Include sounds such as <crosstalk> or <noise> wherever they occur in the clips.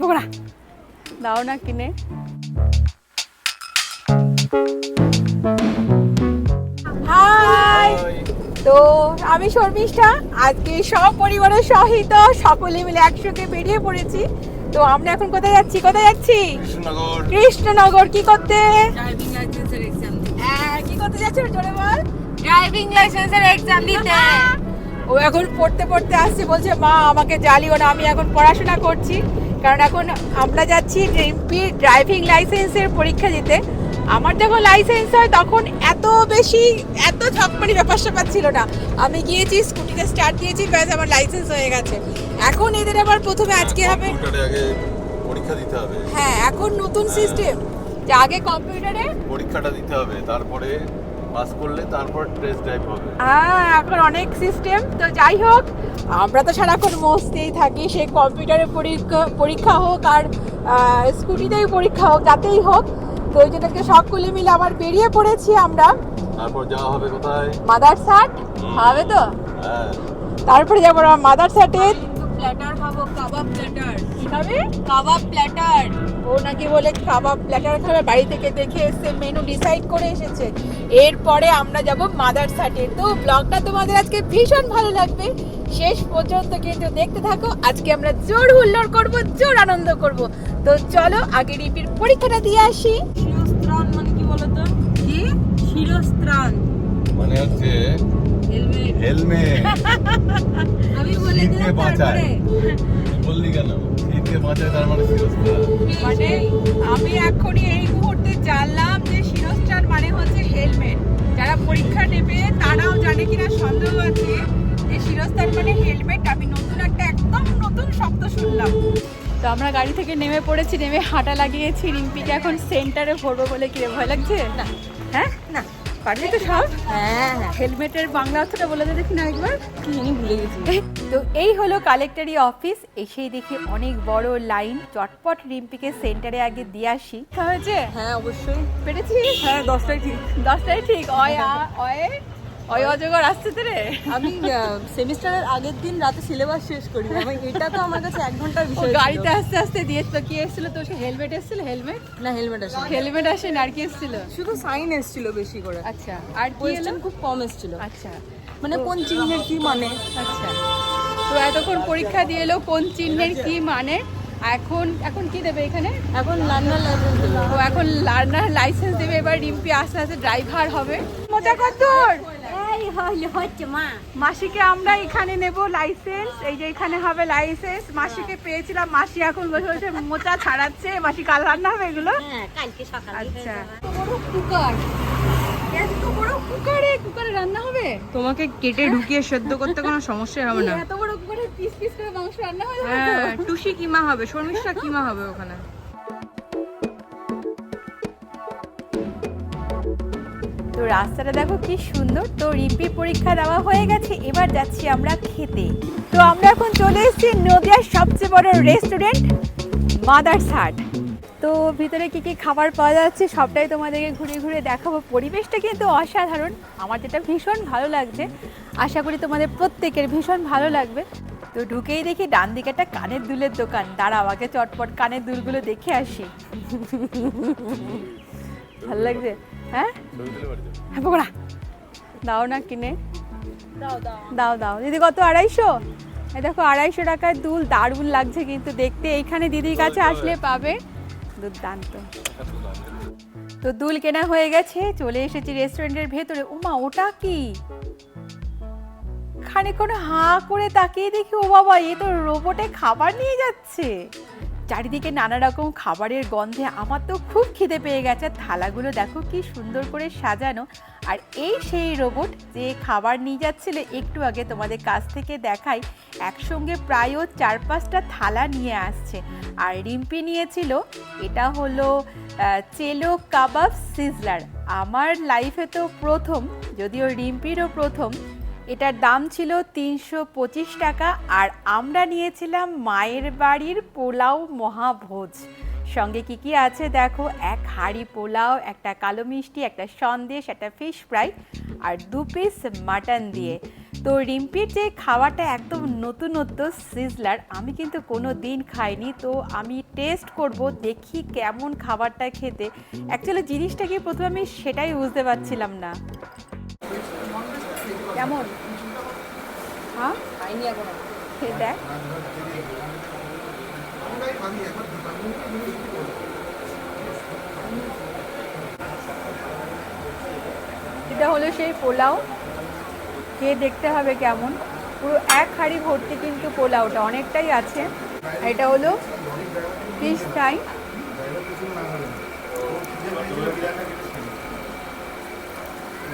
পকোড়া দাও না কিনে। হাই। তো আমি শর্মিষ্ঠা আজকে সব পরিবারের সহিত সকলে মিলে একসঙ্গে বেরিয়ে পড়েছি। তো আমরা এখন কোথায় যাচ্ছি? কোথায় যাচ্ছি? কৃষ্ণনগর। কৃষ্ণনগর কি করতে? ড্রাইভিং লাইসেন্সের এক্সাম হ্যাঁ, কি করতে যাচ্ছি জোরে বল। ড্রাইভিং লাইসেন্সের এক্সাম দিতে। ও এখন পড়তে পড়তে আসছে বলছে মা আমাকে জ্বালিও না আমি এখন পড়াশোনা করছি। কারণ এখন আমরা যাচ্ছি এমপি ড্রাইভিং লাইসেন্সের পরীক্ষা দিতে। আমার যখন লাইসেন্স হয় তখন এত বেশি এত ঝকমারি ব্যাপার স্যাপার ছিল না। আমি গিয়েছি স্কুটিতে স্টার্ট দিয়েছি ব্যাস আমার লাইসেন্স হয়ে গেছে। এখন এদের আবার প্রথমে আজকে হবে। পরীক্ষা দিতে হবে। হ্যাঁ এখন নতুন সিস্টেম যে আগে কম্পিউটারে পরীক্ষাটা দিতে হবে তারপরে পাস করলে তারপর টেস্ট ড্রাইভ হবে। হ্যাঁ এখন অনেক সিস্টেম তো যাই হোক আমরা তো সারাক্ষণ মস্তেই থাকি সে কম্পিউটারে পরীক্ষা পরীক্ষা হোক আর স্কুটিতেই পরীক্ষা হোক যাতেই হোক তো ওই জন্য সকলে মিলে আবার বেরিয়ে পড়েছি আমরা। তারপর যাওয়া হবে কোথায়? মাদার সাট হবে তো? হ্যাঁ। তারপরে যাব আমরা মাদার সাটে প্ল্যাটার খাব কাবাব প্ল্যাটার খাবে কাবাব প্ল্যাটার ও নাকি বলে কাবাব প্ল্যাটার খাবে বাড়ি থেকে দেখে এসে মেনু ডিসাইড করে এসেছে। এরপরে আমরা যাব মাদার সাটে তো ব্লগটা তোমাদের আজকে ভীষণ ভালো লাগবে। শেষ পর্যন্ত কিন্তু দেখতে থাকো। আজকে আমরা জোর হুল্লোড় করব জোর আনন্দ করব। তো চলো আগে রিপির পরীক্ষাটা দিয়ে আসি। শিরস্ত্রাণ মানে কি বলতো? কি? শিরস্ত্রাণ। মানে হচ্ছে হেলমেট হেলমেট <laughs> আমি বলে দিলাম তারপরে। বললি কেন? শীতকে বাঁচায় তার মানে শিরস্ত্রাণ মানে আমি এখনই এই মুহূর্তে জানলাম যে শিরস্ত্রাণ মানে হচ্ছে হেলমেট। যারা পরীক্ষা নেবে তারাও জানে কিনা সন্দেহ আছে যে শিরস্ত্রাণ মানে হেলমেট। আমি নতুন একটা একদম নতুন শব্দ শুনলাম। তো আমরা গাড়ি থেকে নেমে পড়েছি নেমে হাঁটা লাগিয়েছি। রিম্পিকে এখন সেন্টারে ভরবো বলে কি রে, ভয় লাগছে? না হ্যাঁ না। পারবি তো সব। হ্যাঁ হ্যাঁ। হেলমেটের বাংলা অর্থটা বলে দে দেখি না একবার। কি জানি ভুলে গেছি। <laughs> তো এই হলো কালেক্টরি অফিস এসেই দেখি অনেক বড় লাইন চটপট রিম্পিকে সেন্টারে আগে দিয়ে আসি। হয়েছে? হ্যাঁ অবশ্যই। পেরেছি হ্যাঁ দশটাই ঠিক। দশটাই ঠিক। অয় <laughs> অয়ে। অয় অজগর আসছে তো রে। আমি সেমিস্টারের আগের দিন রাতে সিলেবাস শেষ করি। আমি এটা তো আমার কাছে এক ঘণ্টার বিষয় গাড়িতে আস্তে আস্তে দিয়েছিল কি এসেছিল? তো সে হেলমেট এসেছিল? হেলমেট না হেলমেট আছে হেলমেট আসে না আর কি এসেছিল? শুধু সাইন এসেছিল বেশি করে। আচ্ছা আর কোয়েশ্চেন খুব কম এসেছিল। আচ্ছা। মানে কোন চিহ্নের কি মানে? আচ্ছা। তো এতক্ষণ পরীক্ষা দিয়ে এলো কোন চিহ্নের কি মানে? এখন এখন কি দেবে এখানে? এখন লার্নার লাইসেন্স ও এখন লার্নার লাইসেন্স দেবে। এবার রিম্পি আস্তে আস্তে ড্রাইভার হবে। মজা কর তোর! হইলে হচ্ছে মা। মাসিকে আমরা এখানে নেব লাইসেন্স এই যে এখানে হবে লাইসেন্স মাসিকে পেয়েছিলাম মাসি এখন বসে বসে মোচা ছাড়াচ্ছে। মাসি কাল রান্না হবে এগুলো। হ্যাঁ কালকে সকালে আচ্ছা। বড় কুকার। এত বড় কুকারে কুকারে রান্না হবে? তোমাকে কেটে ঢুকিয়ে সেদ্ধ করতে কোনো সমস্যা হবে না। এত বড় কুকারে পিস পিস করে মাংস রান্না হবে হ্যাঁ টুসি কিমা হবে শর্মিষ্ঠা কিমা হবে ওখানে? তো রাস্তাটা দেখো কি সুন্দর। তো রিপি পরীক্ষা দেওয়া হয়ে গেছে, এবার যাচ্ছি আমরা খেতে। তো আমরা এখন চলে এসেছি নদিয়ার সবচেয়ে বড় রেস্টুরেন্ট মাদার্স হাট তো ভিতরে কি কি খাবার পাওয়া যাচ্ছে সবটাই তোমাদেরকে ঘুরে ঘুরে দেখাবো। পরিবেশটা কিন্তু অসাধারণ। আমার যেটা ভীষণ ভালো লাগছে, আশা করি তোমাদের প্রত্যেকের ভীষণ ভালো লাগবে। তো ঢুকেই দেখি ডান দিকে একটা কানের দুলের দোকান। দাঁড়াও, আগে চটপট কানের দুলগুলো দেখে আসি। ভালো লাগছে? হ্যাঁ? হ্যাঁ পকোড়া। দাও না কিনে। দাও দাও। দাও দাও। দিদি কত? আড়াইশো? দেখো আড়াইশো টাকায় দুল দারুণ লাগছে কিন্তু দেখতে। এইখানে দিদির কাছে আসলে পাবে দুর্দান্ত। তো দুল কেনা হয়ে গেছে চলে এসেছি রেস্টুরেন্টের ভেতরে। উমা ওটা কি? খানিকক্ষণ হা করে তাকিয়ে দেখি ও বাবা এ তো রোবটে খাবার নিয়ে যাচ্ছে। চারিদিকে নানা রকম খাবারের গন্ধে আমার তো খুব খিদে পেয়ে গেছে। থালাগুলো দেখো কি সুন্দর করে সাজানো। আর এই সেই রোবট যে খাবার নিয়ে যাচ্ছিল একটু আগে তোমাদের কাছ থেকে দেখাই, একসঙ্গে প্রায় চার পাঁচটা থালা নিয়ে আসছে। আর রিম্পি নিয়েছিল, এটা হলো চেলো কাবাব সিজলার। আমার লাইফে তো প্রথম, যদিও রিম্পিরও প্রথম এটার দাম ছিল তিনশো পঁচিশ টাকা আর আমরা নিয়েছিলাম মায়ের বাড়ির পোলাও মহাভোজ। সঙ্গে কি কি আছে দেখো? এক হাঁড়ি পোলাও, একটা কালো মিষ্টি, একটা সন্দেশ, একটা ফিশ ফ্রাই আর দু পিস মাটন দিয়ে। তো রিম্পির যে খাওয়াটা একদম নতুনত্ব সিজলার আমি কিন্তু কোনো দিন খাইনি। তো আমি টেস্ট করব, দেখি কেমন খাবারটা খেতে। অ্যাকচুয়ালি জিনিসটা কি প্রথমে আমি সেটাই বুঝতে পারছিলাম না। কেমন? হ্যাঁ? খাইনি এখন। খেয়ে দেখ। এটা হলো সেই পোলাও। খেয়ে দেখতে হবে কেমন। পুরো এক হাঁড়ি ভর্তি কিন্তু পোলাওটা অনেকটাই আছে। এটা হলো ফিশ ফ্রাই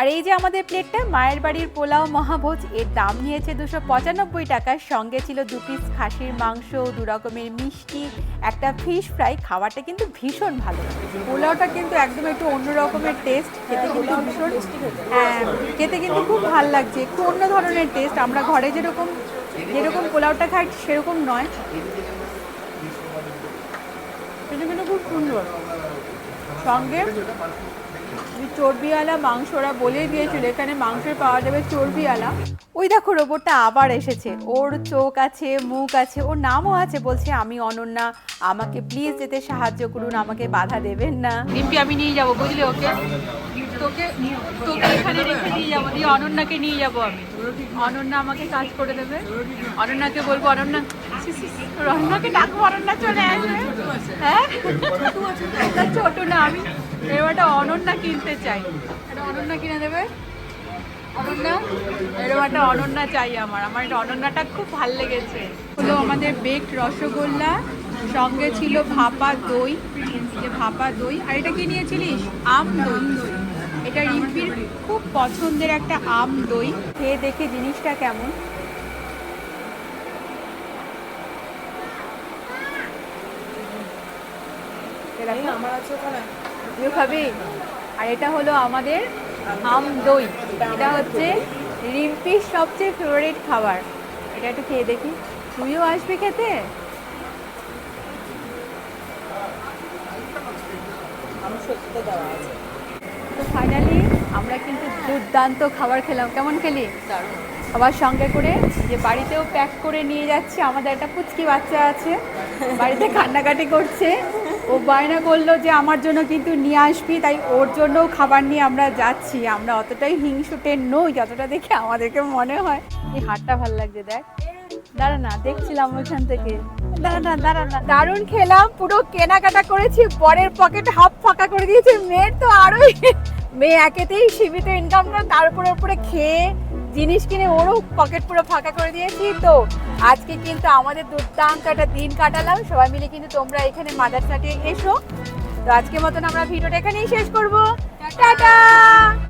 আর এই যে আমাদের প্লেটটা মায়ের বাড়ির পোলাও মহাভোজ এর দাম নিয়েছে দুশো পঁচানব্বই টাকার সঙ্গে ছিল দু পিস খাসির মাংস দু রকমের মিষ্টি একটা ফিশ ফ্রাই খাওয়াটা কিন্তু ভীষণ ভালো। পোলাওটা কিন্তু একদম একটু অন্য রকমের টেস্ট খেতে কিন্তু ভীষণ হ্যাঁ খেতে কিন্তু খুব ভালো লাগছে। একটু অন্য ধরনের টেস্ট আমরা ঘরে যেরকম যেরকম পোলাওটা খাই সেরকম নয়। এটা কিন্তু খুব সুন্দর। সঙ্গে চর্বিওয়ালা মাংসরা বলেই দিয়েছিল এখানে মাংস পাওয়া যাবে চর্বিওয়ালা। ওই দেখো রোবটটা আবার এসেছে। ওর চোখ আছে, মুখ আছে, ওর নামও আছে, বলছে, আমি অনন্যা, আমাকে প্লিজ যেতে সাহায্য করুন, আমাকে বাধা দেবেন না। রিম্পি, আমি নিয়ে যাব, বুঝলি ওকে? তোকে তোকে এখানে রেখে নিয়ে যাব, দিয়ে অনন্যাকে নিয়ে যাব আমি। অনন্যা আমাকে কাজ করে দেবে। অনন্যাকে বলব, অনন্যা অনন্যাকে ডাকবো, অনন্যা চলে আসবে। হ্যাঁ? ছোট না, আমি এবারটা অনন্যা কিনতে চাই। এটা অনন্যা কিনে দেবে? অনন্যা? এরকম একটা অনন্যা চাই আমার। আমার এটা অনন্যাটা খুব ভালো লেগেছে। হলো আমাদের বেকড রসগোল্লা সঙ্গে ছিল ভাপা দই যে ভাপা দই। আর এটা কি নিয়েছিলিস? আম দই। এটা রিম্পির খুব পছন্দের একটা আম দই। খেয়ে দেখে জিনিসটা কেমন? আমার আছে ওখানে। খাবি? আর এটা হলো আমাদের আম দই। এটা হচ্ছে রিম্পির সবচেয়ে ফেভারিট খাবার। এটা একটু খেয়ে দেখি। তুইও আসবি খেতে? তো ফাইনালি আমরা কিন্তু দুর্দান্ত খাবার খেলাম। কেমন খেলি? দারুণ। আবার সঙ্গে করে যে বাড়িতেও প্যাক করে নিয়ে যাচ্ছে। আমাদের একটা পুচকি বাচ্চা আছে। বাড়িতে কান্নাকাটি করছে। ও বায়না করল যে, আমার জন্য কিন্তু নিয়ে আসবি। তাই ওর জন্যও খাবার নিয়ে আমরা যাচ্ছি। আমরা অতটাই হিংসুটে নই, যতটা দেখে আমাদেরকে মনে হয়। এই হাটটা ভালো লাগছে, দেখ। দাঁড়া না, দেখছিলাম ওইখান থেকে। দাঁড়া না দাঁড়া না। দারুণ খেলাম, পুরো কেনাকাটা করেছি। পরের পকেট হাফ ফাঁকা করে দিয়েছে। মেয়ের তো আরোই মেয়ে একেতেই সীমিত ইনকাম করে তার উপরে উপরে খেয়ে জিনিস কিনে ওরও পকেট পুরো ফাঁকা করে দিয়েছি তো। আজকে কিন্তু আমাদের দুর্দান্ত একটা দিন কাটালাম। সবাই মিলে কিন্তু তোমরা এখানে মাদার চাটে এসো। তো আজকের মতন আমরা ভিডিওটা এখানেই শেষ করব। টাটা!